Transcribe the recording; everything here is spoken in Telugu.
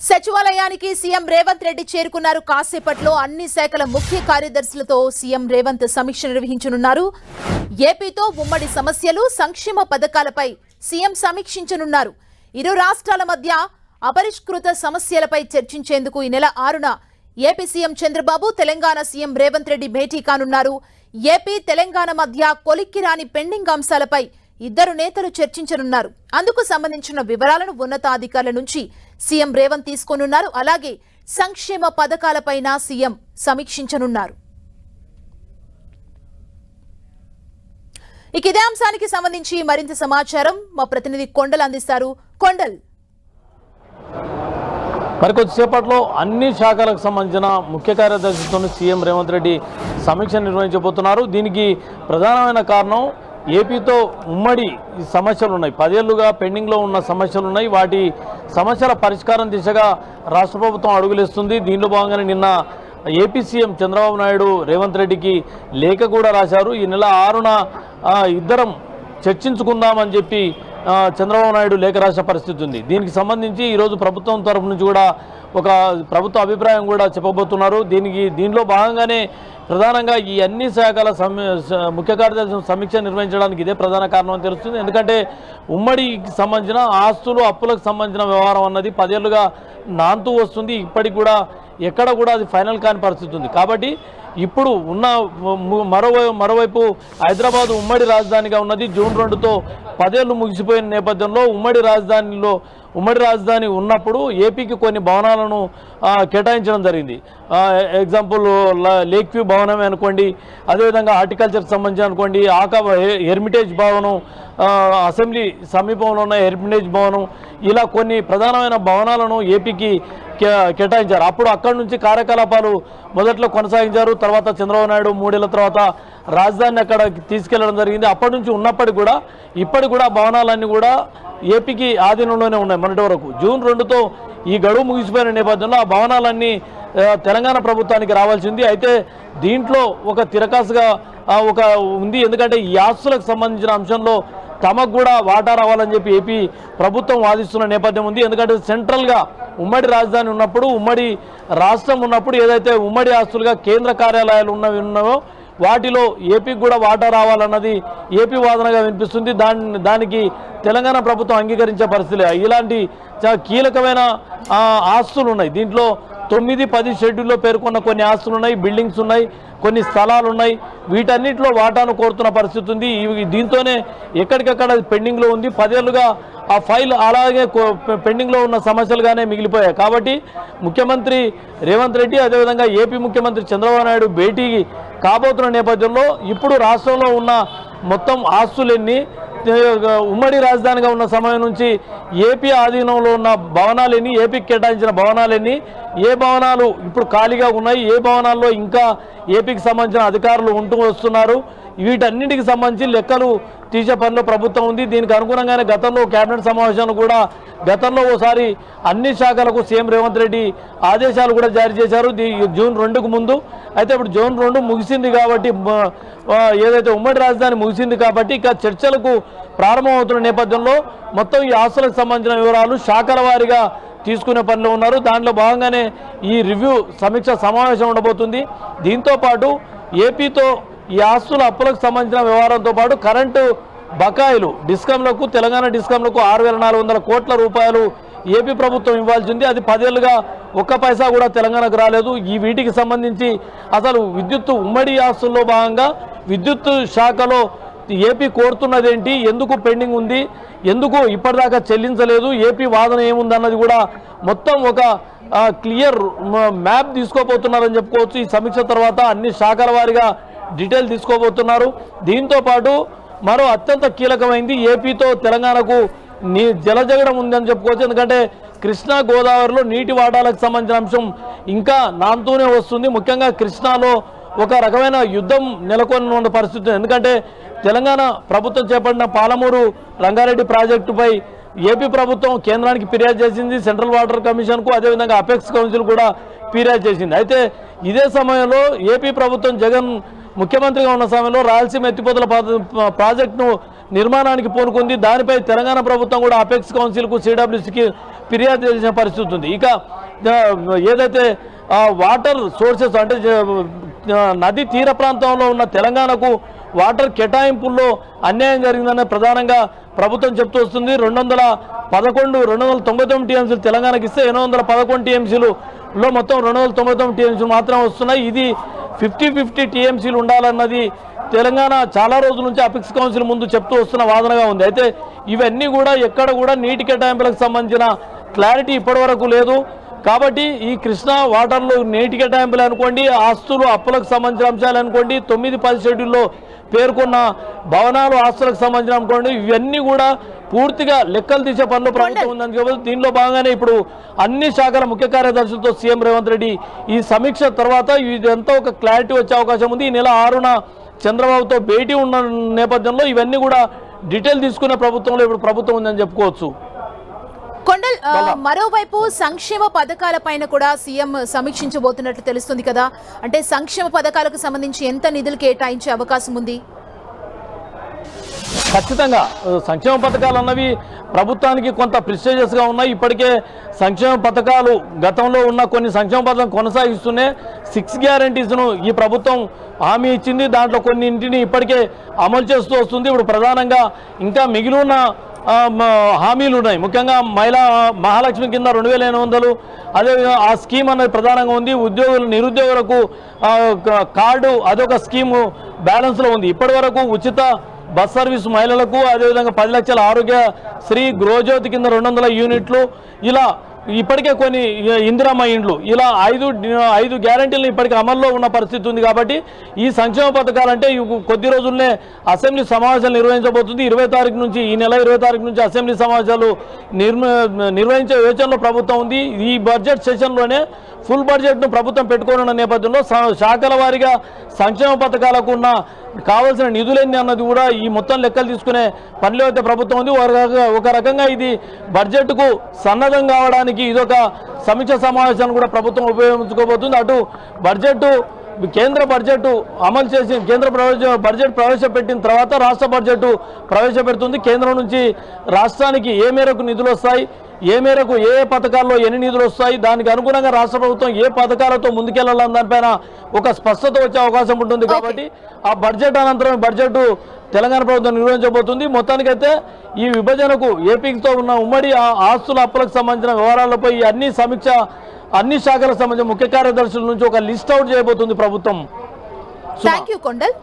సచివాలయానికి సీఎం రేవంత్ రెడ్డి చేరుకున్నారు. కాసేపట్లో అన్ని శాఖల ముఖ్య కార్యదర్శులతో సీఎం రేవంత్ సమీక్ష నిర్వహించనున్నారు. ఏపీతో ఉమ్మడి సమస్యలు సంక్షేమ పథకాలపై సీఎం సమీక్షించనున్నారు. ఇరు రాష్ట్రాల మధ్య అపరిష్కృత సమస్యలపై చర్చించేందుకు ఈ నెల ఆరున AP CM Chandrababu Telangana CM Revanth Reddy భేటీ కానున్నారు. ఏపీ తెలంగాణ మధ్య కొలిక్కిరాని పెండింగ్ అంశాలపై ఇద్దరు నేతలు చర్చించనున్నారు. అందుకు సంబంధించిన వివరాలను ఉన్నతాధికారుల నుంచి సీఎం రేవంత్ తీసుకోనున్నారు. అలాగే సంక్షేమ పథకాలపైన సీఎం సమీక్షించనున్నారు. ఇక ఇదే అంశానికి సంబంధించి మరింత సమాచారం మా ప్రతినిధి కొండల్ అందిస్తారు. కొండల్. మరి కొద్దిసేపట్లో అన్ని శాఖలకు సంబంధించిన ముఖ్య కార్యదర్శితో సీఎం రేవంత్ రెడ్డి సమీక్ష నిర్వహించబోతున్నారు. దీనికి ప్రధానమైన కారణం ఏపీతో ఉమ్మడి సమస్యలు ఉన్నాయి పదేళ్ళుగా పెండింగ్లో ఉన్న సమస్యలు ఉన్నాయి వాటి సమస్యల పరిష్కారం దిశగా రాష్ట్ర ప్రభుత్వం అడుగులేస్తుంది. దీనిలో భాగంగానే నిన్న ఏపీ సీఎం చంద్రబాబు నాయుడు రేవంత్ రెడ్డికి లేఖ కూడా రాశారు. ఈ నెల ఆరున ఇద్దరం చర్చించుకుందామని చెప్పి చంద్రబాబు నాయుడు లేఖ రాసిన పరిస్థితి ఉంది. దీనికి సంబంధించి ఈరోజు ప్రభుత్వం తరఫు నుంచి కూడా ఒక ప్రభుత్వ అభిప్రాయం కూడా చెప్పబోతున్నారు. దీనికి దీనిలో భాగంగానే ప్రధానంగా ఈ అన్ని శాఖల సమ స- ముఖ్య కార్యదర్శి సమీక్ష నిర్వహించడానికి ఇదే ప్రధాన కారణం అని తెలుస్తుంది. ఎందుకంటే ఉమ్మడికి సంబంధించిన ఆస్తులు అప్పులకు సంబంధించిన వ్యవహారం అన్నది పదేళ్ళుగా నాంతూ వస్తుంది. ఇప్పటికి కూడా ఎక్కడ కూడా అది ఫైనల్ కాని పరిస్థితి ఉంది. కాబట్టి ఇప్పుడు ఉన్న మరోవైపు మరోవైపు హైదరాబాద్ ఉమ్మడి రాజధానిగా ఉన్నది. జూన్ రెండుతో పదేళ్ళు ముగిసిపోయిన నేపథ్యంలో ఉమ్మడి రాజధానిలో ఉమ్మడి రాజధాని ఉన్నప్పుడు ఏపీకి కొన్ని భవనాలను కేటాయించడం జరిగింది. ఎగ్జాంపుల్ ల- లేక్ వ్యూ భవనమే అనుకోండి అదేవిధంగా హార్టికల్చర్కి సంబంధించి అనుకోండి ఆకా హెర్మిటేజ్ భవనం అసెంబ్లీ సమీపంలో ఉన్న హెర్మిటేజ్ భవనం ఇలా కొన్ని ప్రధానమైన భవనాలను ఏపీకి కే- కేటాయించారు. అప్పుడు అక్కడి నుంచి కార్యకలాపాలు మొదట్లో కొనసాగించారు. తర్వాత చంద్రబాబు నాయుడు మూడేళ్ళ తర్వాత రాజధాని అక్కడ తీసుకెళ్ళడం జరిగింది. అప్పటి నుంచి ఉన్నప్పటికి కూడా ఇప్పటికి కూడా భవనాలన్నీ కూడా ఏపీకి ఆధీనంలోనే ఉన్నాయి మొన్నటి వరకు. జూన్ రెండుతో ఈ గడువు ముగిసిపోయిన నేపథ్యంలో ఆ భవనాలన్నీ తెలంగాణ ప్రభుత్వానికి రావాల్సింది. అయితే దీంట్లో ఒక తిరకాసుగా ఒక ఉంది. ఎందుకంటే ఈ ఆస్తులకు సంబంధించిన అంశంలో తమకు కూడా వాటా రావాలని చెప్పి ఏపీ ప్రభుత్వం వాదిస్తున్న నేపథ్యం ఉంది. ఎందుకంటే సెంట్రల్గా ఉమ్మడి రాజధాని ఉన్నప్పుడు ఉమ్మడి రాష్ట్రం ఉన్నప్పుడు ఏదైతే ఉమ్మడి ఆస్తులుగా కేంద్ర కార్యాలయాలు ఉన్నవి ఉన్నాయో వాటిలో ఏపీకి కూడా వాటా రావాలన్నది ఏపీ వాదనగా వినిపిస్తుంది. దాని దానికి తెలంగాణ ప్రభుత్వం అంగీకరించే పరిస్థితి ఇలాంటి చాలా కీలకమైన ఆస్తులు ఉన్నాయి. దీంట్లో తొమ్మిది పది షెడ్యూల్లో పేర్కొన్న కొన్ని ఆస్తులు ఉన్నాయి బిల్డింగ్స్ ఉన్నాయి కొన్ని స్థలాలు ఉన్నాయి వీటన్నిటిలో వాటాను కోరుతున్న పరిస్థితి ఉంది. ఇవి దీంతోనే ఎక్కడికక్కడ పెండింగ్లో ఉంది. పదేళ్ళుగా ఆ ఫైల్ అలాగే పెండింగ్లో ఉన్న సమస్యలుగానే మిగిలిపోయాయి. కాబట్టి ముఖ్యమంత్రి రేవంత్ రెడ్డి అదేవిధంగా ఏపీ ముఖ్యమంత్రి చంద్రబాబు నాయుడు భేటీ కాబోతున్న నేపథ్యంలో ఇప్పుడు రాష్ట్రంలో ఉన్న మొత్తం ఆస్తులన్నీ ఉమ్మడి రాజధానిగా ఉన్న సమయం నుంచి ఏపీ ఆధీనంలో ఉన్న భవనాలన్నీ ఏపీకి కేటాయించిన భవనాలన్నీ ఏ భవనాలు ఇప్పుడు ఖాళీగా ఉన్నాయి ఏ భవనాల్లో ఇంకా ఏపీకి సంబంధించిన అధికారులు ఉంటూ వస్తున్నారు వీటన్నిటికి సంబంధించి లెక్కలు తీసే పనిలో ప్రభుత్వం ఉంది. దీనికి అనుగుణంగానే గతంలో కేబినెట్ సమావేశాలు కూడా గతంలో ఓసారి అన్ని శాఖలకు సీఎం రేవంత్ రెడ్డి ఆదేశాలు కూడా జారీ చేశారు. జూన్ రెండుకు ముందు. అయితే ఇప్పుడు జూన్ రెండు ముగిసింది కాబట్టి ఏదైతే ఉమ్మడి రాజధాని ముగిసింది కాబట్టి ఇక చర్చలకు ప్రారంభమవుతున్న నేపథ్యంలో మొత్తం ఈ ఆస్తులకు సంబంధించిన వివరాలు శాఖల వారీగా తీసుకునే పనిలో ఉన్నారు. దాంట్లో భాగంగానే ఈ రివ్యూ సమీక్ష సమావేశం ఉండబోతుంది. దీంతో పాటు ఏపీతో ఈ ఆస్తుల అప్పులకు సంబంధించిన వ్యవహారంతో పాటు కరెంటు బకాయిలు డిస్కంలకు తెలంగాణ డిస్కంలకు ఆరు వేల నాలుగు వందల కోట్ల రూపాయలు ఏపీ ప్రభుత్వం ఇవ్వాల్సింది. అది పదేళ్ళుగా ఒక్క పైసా కూడా తెలంగాణకు రాలేదు. ఈ వీటికి సంబంధించి అసలు విద్యుత్ ఉమ్మడి ఆస్తుల్లో భాగంగా విద్యుత్ శాఖలో ఏపీ కోరుతున్నదేంటి ఎందుకు పెండింగ్ ఉంది ఎందుకు ఇప్పటిదాకా చెల్లించలేదు ఏపీ వాదన ఏముందన్నది కూడా మొత్తం ఒక క్లియర్ మ్యాప్ తీసుకోబోతున్నారని చెప్పుకోవచ్చు. ఈ సమీక్ష తర్వాత అన్ని శాఖల వారిగా డీటెయిల్ తీసుకోబోతున్నారు. దీంతో పాటు మరో అత్యంత కీలకమైంది ఏపీతో తెలంగాణకు నీ జలజగడం ఉందని చెప్పుకోవచ్చు. ఎందుకంటే కృష్ణా గోదావరిలో నీటి వాటాలకు సంబంధించిన అంశం ఇంకా నాంతూనే వస్తుంది. ముఖ్యంగా కృష్ణాలో ఒక రకమైన యుద్ధం నెలకొని ఉన్న పరిస్థితి. ఎందుకంటే తెలంగాణ ప్రభుత్వం చేపట్టిన పాలమూరు రంగారెడ్డి ప్రాజెక్టుపై ఏపీ ప్రభుత్వం కేంద్రానికి ఫిర్యాదు చేసింది. సెంట్రల్ వాటర్ కమిషన్కు అదేవిధంగా అపెక్స్ కౌన్సిల్ కూడా ఫిర్యాదు చేసింది. అయితే ఇదే సమయంలో ఏపీ ప్రభుత్వం జగన్ ముఖ్యమంత్రిగా ఉన్న సమయంలో రాయలసీమ ఎత్తిపోతల ప్రాజెక్టును నిర్మాణానికి పూనుకుంది. దానిపై తెలంగాణ ప్రభుత్వం కూడా అపెక్స్ కౌన్సిల్కు సిడబ్ల్యూసికి ఫిర్యాదు చేసిన పరిస్థితి ఉంది. ఇక ఏదైతే వాటర్ సోర్సెస్ అంటే నది తీర ప్రాంతంలో ఉన్న తెలంగాణకు వాటర్ కేటాయింపుల్లో అన్యాయం జరిగిందనే ప్రధానంగా ప్రభుత్వం చెప్తూ వస్తుంది. రెండు వందల పదకొండు రెండు వందల తొంభై తొమ్మిది టీఎంసీలు తెలంగాణకి ఇస్తే ఎనిమిది వందల పదకొండు టీఎంసీలు. లో మొత్తం రెండు వందల తొంభై తొమ్మిది టీఎంసీలు మాత్రమే వస్తున్నాయి. ఇది ఫిఫ్టీ ఫిఫ్టీ టీఎంసీలు ఉండాలన్నది తెలంగాణ చాలా రోజుల నుంచి అపిక్స్ కౌన్సిల్ ముందు చెప్తూ వస్తున్న వాదనగా ఉంది. అయితే ఇవన్నీ కూడా ఎక్కడ కూడా నీటి కేటాయింపులకు సంబంధించిన క్లారిటీ ఇప్పటివరకు లేదు. కాబట్టి ఈ కృష్ణా వాటర్లు నీటి కేటాయింపులు అనుకోండి ఆస్తులు అప్పులకు సంబంధించిన అంశాలు అనుకోండి తొమ్మిది పది షెడ్యూల్లో పేర్కొన్న భవనాలు ఆస్తులకు సంబంధించిన అనుకోండి ఇవన్నీ కూడా పూర్తిగా లెక్కలు తీసే పనిలో ప్రభుత్వం ఉందని చెప్పి దీనిలో భాగంగానే ఇప్పుడు అన్ని శాఖల ముఖ్య కార్యదర్శులతో సీఎం రేవంత్ రెడ్డి ఈ సమీక్ష తర్వాత ఇదంతా ఒక క్లారిటీ వచ్చే అవకాశం ఉంది. ఈ నెల ఆరున చంద్రబాబుతో భేటీ ఉన్న నేపథ్యంలో ఇవన్నీ కూడా డీటెయిల్ తీసుకునే ప్రభుత్వంలో ఇప్పుడు ప్రభుత్వం ఉందని చెప్పుకోవచ్చు. కొండల్ మరోవైపు సంక్షేమ పథకాల పైన కూడా సీఎం సమీక్షించబోతున్నట్లు తెలుస్తుంది కదా. అంటే సంక్షేమ పథకాలకు సంబంధించి ఎంత నిధులు కేటాయించే అవకాశం ఉంది? ఖచ్చితంగా సంక్షేమ పథకాలు అన్నవి ప్రభుత్వానికి కొంత ప్రిస్టేజియస్గా ఉన్నాయి. ఇప్పటికే సంక్షేమ పథకాలు గతంలో ఉన్న కొన్ని సంక్షేమ పథకం కొనసాగిస్తూనే సిక్స్ గ్యారంటీస్ను ఈ ప్రభుత్వం హామీ ఇచ్చింది. దాంట్లో కొన్నింటిని ఇప్పటికే అమలు చేస్తూ వస్తుంది. ఇప్పుడు ప్రధానంగా ఇంకా మిగిలి ఉన్న హామీలు ఉన్నాయి. ముఖ్యంగా మహిళా మహాలక్ష్మి కింద రెండు వేల ఎనిమిది వందలు. అదేవిధంగా ఆ స్కీమ్ అనేది ప్రధానంగా ఉంది. ఉద్యోగులు నిరుద్యోగులకు కార్డు అదొక స్కీము బ్యాలెన్స్లో ఉంది. ఇప్పటి వరకు ఉచిత బస్ సర్వీస్ మహిళలకు అదేవిధంగా పది లక్షల ఆరోగ్య శ్రీ గృహజ్యోతి కింద రెండు వందల యూనిట్లు ఇలా ఇప్పటికే కొన్ని ఇందిరమ్మ ఇండ్లు ఇలా ఐదు ఐదు గ్యారంటీలను ఇప్పటికే అమల్లో ఉన్న పరిస్థితి ఉంది కాబట్టి ఈ సంక్షేమ పథకాలంటే కొద్ది రోజుల్నే అసెంబ్లీ సమావేశాలు నిర్వహించబోతుంది. ఇరవై తారీఖు నుంచి ఈ నెల ఇరవై తారీఖు నుంచి అసెంబ్లీ సమావేశాలు నిర్మ నిర్వహించే యోచనలో ప్రభుత్వం ఉంది. ఈ బడ్జెట్ సెషన్లోనే ఫుల్ బడ్జెట్ను ప్రభుత్వం పెట్టుకోనున్న నేపథ్యంలో శాఖల వారీగా సంక్షేమ పథకాలకు ఉన్న కావాల్సిన నిధులేంది అన్నది కూడా ఈ మొత్తం లెక్కలు తీసుకునే పనిలో అయితే ప్రభుత్వం ఉంది. ఒక రకంగా- ఒక రకంగా ఇది బడ్జెట్కు సన్నద్ధం కావడానికి ఇదొక సమీక్ష సమావేశాన్ని కూడా ప్రభుత్వం ఉపయోగించుకోబోతుంది. అటు బడ్జెట్ కేంద్ర బడ్జెట్ అమలు చేసి కేంద్ర ప్రవేశ బడ్జెట్ ప్రవేశపెట్టిన తర్వాత రాష్ట్ర బడ్జెట్ ప్రవేశపెడుతుంది. కేంద్రం నుంచి రాష్ట్రానికి ఏ మేరకు నిధులు వస్తాయి ఏ మేరకు ఏ ఏ పథకాల్లో ఎన్ని నిధులు వస్తాయి దానికి అనుగుణంగా రాష్ట్ర ప్రభుత్వం ఏ పథకాలతో ముందుకెళ్ళాలని దానిపైన ఒక స్పష్టత వచ్చే అవకాశం ఉంటుంది కాబట్టి ఆ బడ్జెట్ అనంతరం బడ్జెట్ తెలంగాణ ప్రభుత్వం నిర్వహించబోతుంది. మొత్తానికైతే ఈ విభజనకు ఏపీతో ఉన్న ఉమ్మడి ఆ- ఆస్తుల అప్పులకు సంబంధించిన వివరాలపై అన్ని సమీక్ష అన్ని శాఖలకు సంబంధించిన ముఖ్య కార్యదర్శుల నుంచి ఒక లిస్ట్ అవుట్ చేయబోతుంది ప్రభుత్వం. Thank you Kondal.